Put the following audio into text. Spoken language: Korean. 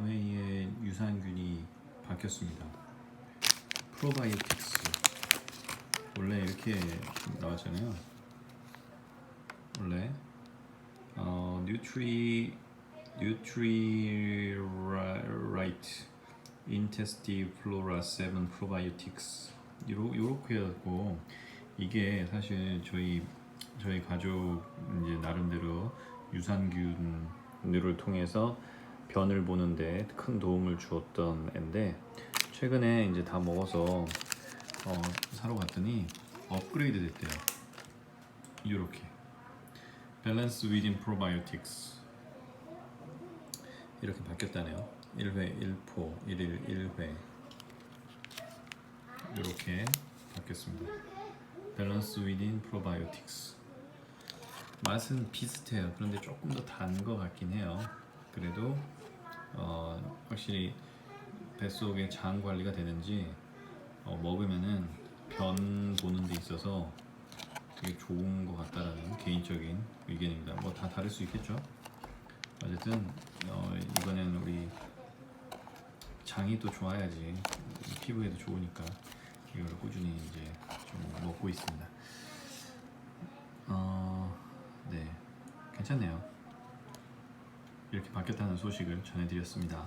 암웨이의 유산균이 바뀌었습니다. 프로바이오틱스 원래 이렇게 나왔잖아요. 원래 어, 뉴트리 뉴트리라이트 인테스티 플로라 7 프로바이오틱스 요러, 요렇게 해갖고 이게 사실 저희 저희 가족 이제 나름대로 유산균을 통해서 변을 보는데 큰 도움을 주었던 앤데 최근에 이제 다 먹어서 어, 사러 갔더니 업그레이드 됐대요. 이렇게 밸런스 위딘 프로바이오틱스 이렇게 바뀌었다네요. 1회 1포 1일 1회 이렇게 바뀌었습니다. 밸런스 위딘 프로바이오틱스 맛은 비슷해요. 그런데 조금 더 단 것 같긴 해요. 그래도 어, 확실히 뱃속에 장 관리가 되는지 어, 먹으면은 변 보는 데 있어서 되게 좋은 것 같다라는 개인적인 의견입니다. 뭐 다 다를 수 있겠죠. 어쨌든 어, 이번에는 우리 장이 또 좋아야지 피부에도 좋으니까 이걸 꾸준히 이제 좀 먹고 있습니다. 어, 네, 괜찮네요. 이렇게 바뀌었다는 소식을 전해드렸습니다.